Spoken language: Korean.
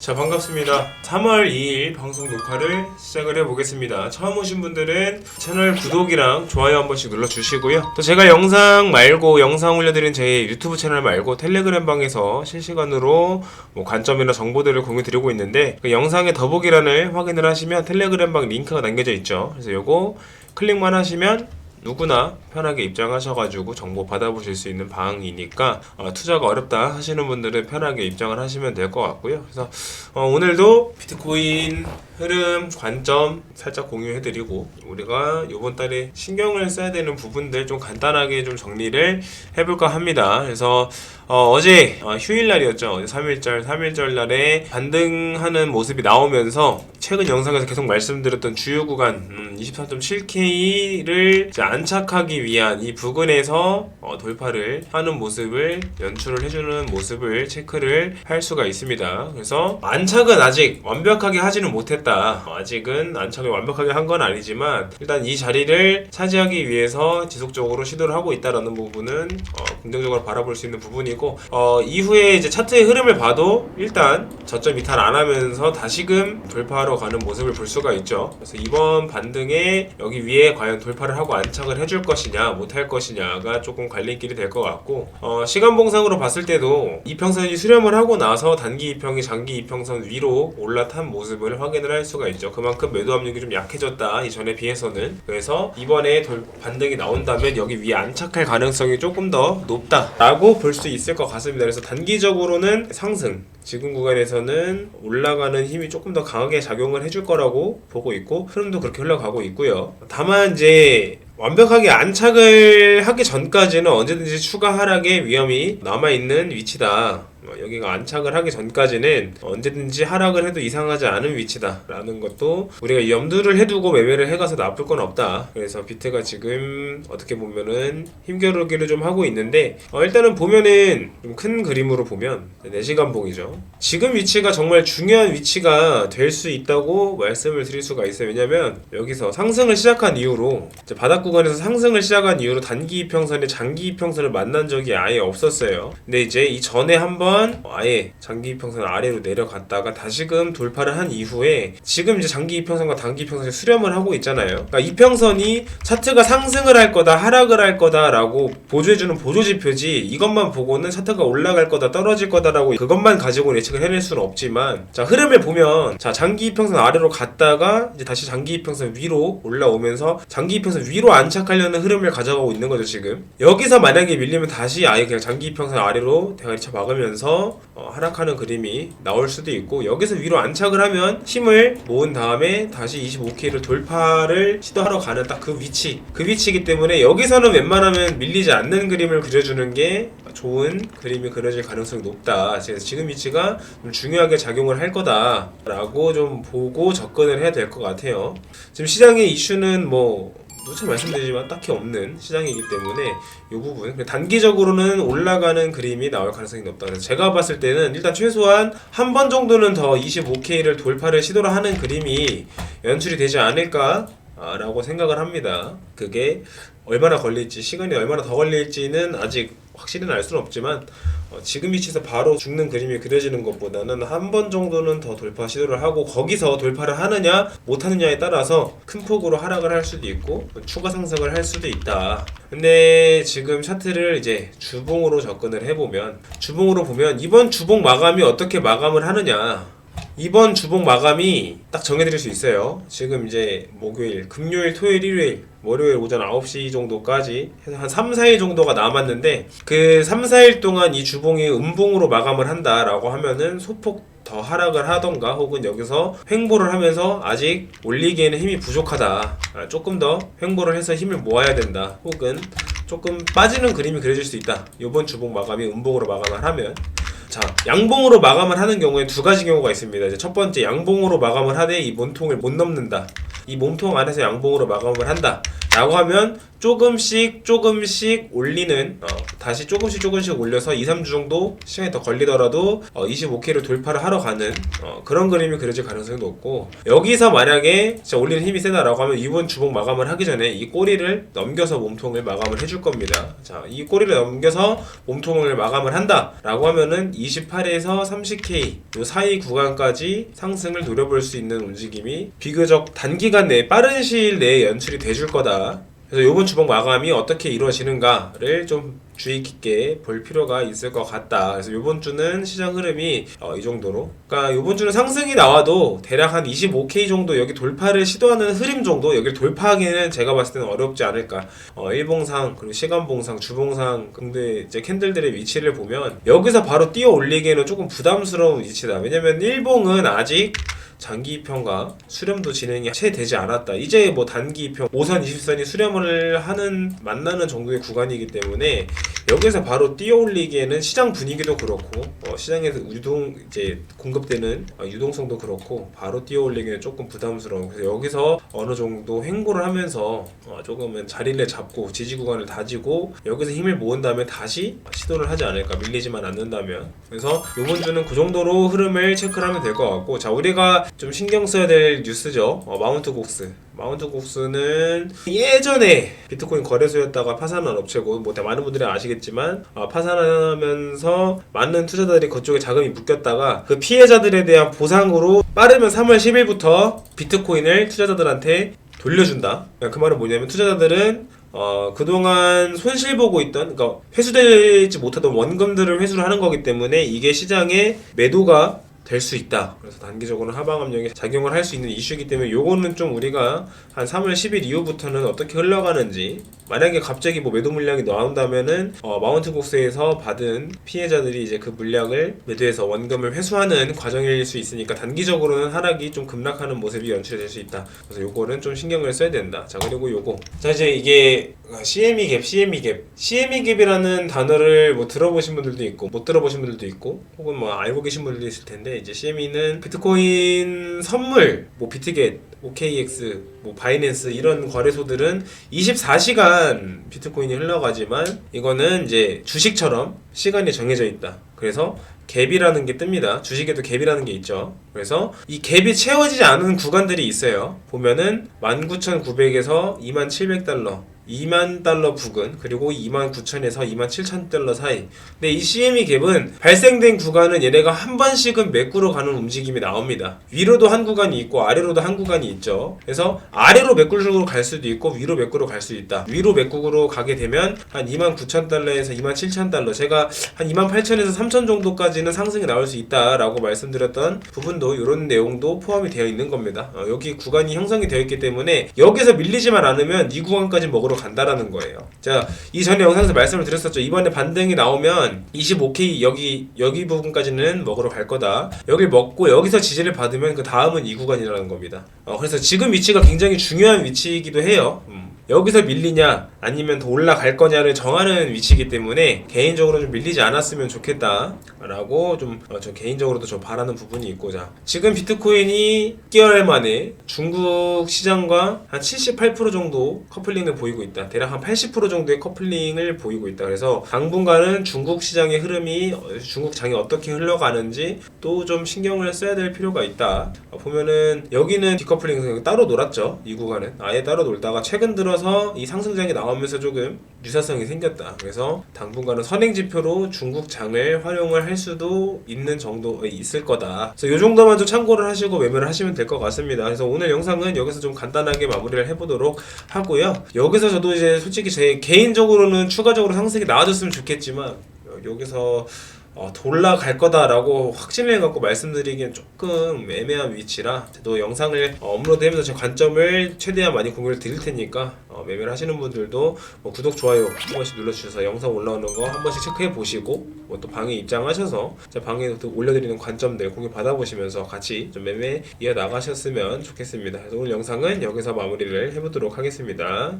자 반갑습니다. 3월 2일 방송 녹화를 시작을 해보겠습니다. 처음 오신 분들은 채널 구독이랑 좋아요 한 번씩 눌러주시고요. 또 제가 영상 말고 영상 올려드린 제 유튜브 채널 말고 텔레그램 방에서 실시간으로 뭐 관점이나 정보들을 공유 드리고 있는데 그 영상의 더보기란을 확인을 하시면 텔레그램 방 링크가 남겨져 있죠. 그래서 요거 클릭만 하시면 누구나 편하게 입장하셔가지고 정보 받아보실 수 있는 방이니까 어, 투자가 어렵다 하시는 분들은 편하게 입장을 하시면 될 것 같고요. 그래서 어, 오늘도 비트코인 흐름 관점 살짝 공유해드리고 우리가 이번 달에 신경을 써야 되는 부분들 좀 간단하게 좀 정리를 해볼까 합니다. 그래서 어, 제 휴일날이었죠. 어제 3일절 3일절 날에 반등하는 모습이 나오면서 최근 영상에서 계속 말씀드렸던 주요 구간 음, 23.7K를 안착하기 위한 이 부근에서 어, 돌파를 하는 모습을 연출을 해주는 모습을 체크를 할 수가 있습니다. 그래서 안착은 아직 완벽하게 하지는 못했다. 아직은 안착을 완벽하게 한 건 아니지만 일단 이 자리를 차지하기 위해서 지속적으로 시도를 하고 있다라는 부분은 어, 긍정적으로 바라볼 수 있는 부분이고 어, 이후에 이제 차트의 흐름을 봐도 일단 저점 이탈 안 하면서 다시금 돌파하러 가는 모습을 볼 수가 있죠. 그래서 이번 반등 에 여기 위에 과연 돌파를 하고 안착을 해줄 것이냐 못할 것이냐가 조금 갈림길이 될 것 같고 어, 시간 봉상으로 봤을 때도 이평선이 수렴을 하고 나서 단기 이평이 장기 이평선 위로 올라탄 모습을 확인을 할 수가 있죠. 그만큼 매도 압력이 좀 약해졌다 이전에 비해서는 그래서 이번에 돌, 반등이 나온다면 여기 위에 안착할 가능성이 조금 더 높다라고 볼 수 있을 것 같습니다. 그래서 단기적으로는 상승 지금 구간에서는 올라가는 힘이 조금 더 강하게 작용을 해줄 거라고 보고 있고 흐름도 그렇게 흘러가고 있고요. 다만 이제 완벽하게 안착을 하기 전까지는 언제든지 추가 하락의 위험이 남아있는 위치다. 어, 여기가 안착을 하기 전까지는 언제든지 하락을 해도 이상하지 않은 위치다 라는 것도 우리가 염두를 해두고 매매를 해가서 나쁠 건 없다. 그래서 비트가 지금 어떻게 보면은 힘겨루기를 좀 하고 있는데 어, 일단은 보면은 좀 큰 그림으로 보면 4시간 봉이죠. 지금 위치가 정말 중요한 위치가 될 수 있다고 말씀을 드릴 수가 있어요. 왜냐면 여기서 상승을 시작한 이후로 바닥 구간에서 상승을 시작한 이후로 단기 이평선에 장기 이평선을 만난 적이 아예 없었어요. 근데 이제 이 전에 한번 아예 장기 이평선 아래로 내려갔다가 다시금 돌파를 한 이후에 지금 이제 장기 이평선과 단기 이평선이 수렴을 하고 있잖아요. 그러니까 이평선이 차트가 상승을 할 거다, 하락을 할 거다라고 보조해주는 보조 지표지 이것만 보고는 차트가 올라갈 거다, 떨어질 거다라고 그것만 가지고 예측을 해낼 수는 없지만 자 흐름을 보면 자 장기 이평선 아래로 갔다가 이제 다시 장기 이평선 위로 올라오면서 장기 이평선 위로 안착하려는 흐름을 가져가고 있는 거죠 지금 여기서 만약에 밀리면 다시 아예 그냥 장기 이평선 아래로 대가리 쳐 박으면서 어, 하락하는 그림이 나올 수도 있고 여기서 위로 안착을 하면 힘을 모은 다음에 다시 25K를 돌파를 시도하러 가는 딱 그 위치 그 위치이기 때문에 여기서는 웬만하면 밀리지 않는 그림을 그려주는 게 좋은 그림이 그려질 가능성이 높다. 그래서 지금 위치가 좀 중요하게 작용을 할 거다 라고 좀 보고 접근을 해야 될 것 같아요. 지금 시장의 이슈는 뭐 누차 말씀드리지만 딱히 없는 시장이기 때문에 이 부분 단기적으로는 올라가는 그림이 나올 가능성이 높다. 그래서 제가 봤을 때는 일단 최소한 한 번 정도는 더 25K를 돌파를 시도를 하는 그림이 연출이 되지 않을까 라고 생각을 합니다. 그게 얼마나 걸릴지 시간이 얼마나 더 걸릴지는 아직 확실히는 알 수는 없지만 어, 지금 위치에서 바로 죽는 그림이 그려지는 것보다는 한 번 정도는 더 돌파 시도를 하고 거기서 돌파를 하느냐 못하느냐에 따라서 큰 폭으로 하락을 할 수도 있고 추가 상승을 할 수도 있다. 근데 지금 차트를 이제 주봉으로 접근을 해보면 주봉으로 보면 이번 주봉 마감이 어떻게 마감을 하느냐 이번 주봉 마감이 딱 정해드릴 수 있어요. 지금 이제 목요일, 금요일, 토요일, 일요일, 월요일 오전 9시 정도까지 해서 한 3, 4일 정도가 남았는데 그 3, 4일 동안 이 주봉이 음봉으로 마감을 한다라고 하면은 소폭 더 하락을 하던가 혹은 여기서 횡보를 하면서 아직 올리기에는 힘이 부족하다. 아, 조금 더 횡보를 해서 힘을 모아야 된다. 혹은 조금 빠지는 그림이 그려질 수 있다. 이번 주봉 마감이 음봉으로 마감을 하면 자, 양봉으로 마감을 하는 경우에 두 가지 경우가 있습니다. 이제 첫 번째, 양봉으로 마감을 하되 이 몸통을 못 넘는다. 이 몸통 안에서 양봉으로 마감을 한다. 라고 하면 조금씩 조금씩 올리는 어, 다시 조금씩 조금씩 올려서 2, 3주 정도 시간이 더 걸리더라도 어, 25K를 돌파를 하러 가는 어, 그런 그림이 그려질 가능성이 높고 여기서 만약에 진짜 올리는 힘이 세다라고 하면 이번 주봉 마감을 하기 전에 이 꼬리를 넘겨서 몸통을 마감을 해줄 겁니다. 자, 이 꼬리를 넘겨서 몸통을 마감을 한다라고 하면은 28에서 30K 요 사이 구간까지 상승을 노려볼 수 있는 움직임이 비교적 단기간 내에 빠른 시일 내에 연출이 돼줄 거다. 그래서 이번 주봉 마감이 어떻게 이루어지는가를 좀 주의 깊게 볼 필요가 있을 것 같다. 그래서 이번 주는 시장 흐름이 어, 이 정도로. 그러니까 이번 주는 상승이 나와도 대략 한 25K 정도 여기 돌파를 시도하는 흐름 정도 여기를 돌파하기는 제가 봤을 때는 어렵지 않을까. 어, 일봉상 그리고 시간봉상, 주봉상 근데 이제 캔들들의 위치를 보면 여기서 바로 뛰어 올리기에는 조금 부담스러운 위치다. 왜냐면 일봉은 아직 장기 2편과 수렴도 진행이 채 되지 않았다. 이제 뭐 단기 2편 5선 20선이 수렴을 하는 만나는 정도의 구간이기 때문에 여기서 바로 뛰어올리기에는 시장 분위기도 그렇고 어, 시장에서 유동 이제 공급되는 어, 유동성도 그렇고 바로 뛰어올리기는 조금 부담스러운 그래서 여기서 어느 정도 횡보를 하면서 어, 조금은 자리를 잡고 지지 구간을 다지고 여기서 힘을 모은 다음에 다시 시도를 하지 않을까. 밀리지만 않는다면. 그래서 이번 주는 그 정도로 흐름을 체크를 하면 될 것 같고 자 우리가 좀 신경 써야 될 뉴스죠 어, 마운트 곡스 마운트 곡스는 예전에 비트코인 거래소였다가 파산한 업체고 뭐 많은 분들이 아시겠지만 어, 파산하면서 많은 투자자들이 그쪽에 자금이 묶였다가 그 피해자들에 대한 보상으로 빠르면 3월 10일부터 비트코인을 투자자들한테 돌려준다. 그 말은 뭐냐면 투자자들은 어, 그동안 손실 보고 있던, 그러니까 회수되지 못하던 원금들을 회수를 하는 거기 때문에 이게 시장에 매도가 될 수 있다. 그래서 단기적으로는 하방 압력이 작용을 할 수 있는 이슈이기 때문에 요거는 좀 우리가 한 3월 10일 이후부터는 어떻게 흘러가는지 만약에 갑자기 뭐 매도 물량이 나온다면은 어, 마운트 곡스에서 받은 피해자들이 이제 그 물량을 매도해서 원금을 회수하는 과정일 수 있으니까 단기적으로는 하락이 좀 급락하는 모습이 연출이 될수 있다. 그래서 요거는 좀 신경을 써야 된다. 자 그리고 요거 자 이제 이게 CME 갭, CME 갭, CME 갭이라는 단어를 뭐 들어보신 분들도 있고 못 들어보신 분들도 있고 혹은 뭐 알고 계신 분들도 있을 텐데 이제 CME는 비트코인 선물, 뭐 비트겟, OKX, 뭐 바이낸스 이런 거래소들은 24시간 비트코인이 흘러가지만 이거는 이제 주식처럼 시간이 정해져 있다. 그래서 갭이라는 게 뜹니다. 주식에도 갭이라는 게 있죠. 그래서 이 갭이 채워지지 않은 구간들이 있어요. 보면은 19,900에서 27,700달러 2만 달러 부근 그리고 2만 9천에서 2만 7천 달러 사이. 근데 이 CME 갭은 발생된 구간은 얘네가 한 번씩은 매꾸러 가는 움직임이 나옵니다. 위로도 한 구간이 있고 아래로도 한 구간이 있죠. 그래서 아래로 매꾸러 갈 수도 있고 위로 매꾸러 갈 수도 있다. 위로 매꾸러 가게 되면 한 2만 9천 달러에서 2만 7천 달러. 제가 한 2만 8천에서 3천 정도까지는 상승이 나올 수 있다라고 말씀드렸던 부분도 이런 내용도 포함이 되어 있는 겁니다. 어, 여기 구간이 형성이 되어 있기 때문에 여기서 밀리지만 않으면 이 구간까지 먹으러 간다라는 거예요. 자, 이 전에 영상에서 말씀을 드렸었죠. 이번에 반등이 나오면 25K 여기 여기 부분까지는 먹으러 갈 거다. 여길 먹고 여기서 지지를 받으면 그 다음은 이 구간이라는 겁니다. 어, 그래서 지금 위치가 굉장히 중요한 위치이기도 해요. 음. 여기서 밀리냐 아니면 더 올라갈 거냐를 정하는 위치이기 때문에 개인적으로 좀 밀리지 않았으면 좋겠다라고 좀 어, 저 개인적으로도 좀 바라는 부분이 있고 자 지금 비트코인이 6개월 만에 중국 시장과 한 78% 정도 커플링을 보이고 있다. 대략 한 80% 정도의 커플링을 보이고 있다. 그래서 당분간은 중국 시장의 흐름이 어, 중국 장이 어떻게 흘러가는지 또 좀 신경을 써야 될 필요가 있다. 어, 보면은 여기는 디커플링 따로 놀았죠 이 구간은. 아예 따로 놀다가 최근 들어 서 이 상승장이 나오면서 조금 유사성이 생겼다. 그래서 당분간은 선행 지표로 중국 장을 활용을 할 수도 있는 정도 있을 거다. 그래서 이 정도만 좀 참고를 하시고 매매를 하시면 될 것 같습니다. 그래서 오늘 영상은 여기서 좀 간단하게 마무리를 해보도록 하고요. 여기서 저도 이제 솔직히 제 개인적으로는 추가적으로 상승이 나와줬으면 좋겠지만 어, 여기서 어, 돌아갈 거다라고 확신을 해갖고 말씀드리기엔 조금 애매한 위치라 또 영상을 어, 업로드하면서 제 관점을 최대한 많이 공유를 드릴 테니까 어, 매매를 하시는 분들도 뭐 구독 좋아요 한 번씩 눌러주셔서 영상 올라오는 거 한 번씩 체크해 보시고 뭐 또 방에 입장하셔서 제 방에 또 올려드리는 관점들 공유 받아보시면서 같이 좀 매매 이어 나가셨으면 좋겠습니다. 오늘 영상은 여기서 마무리를 해보도록 하겠습니다.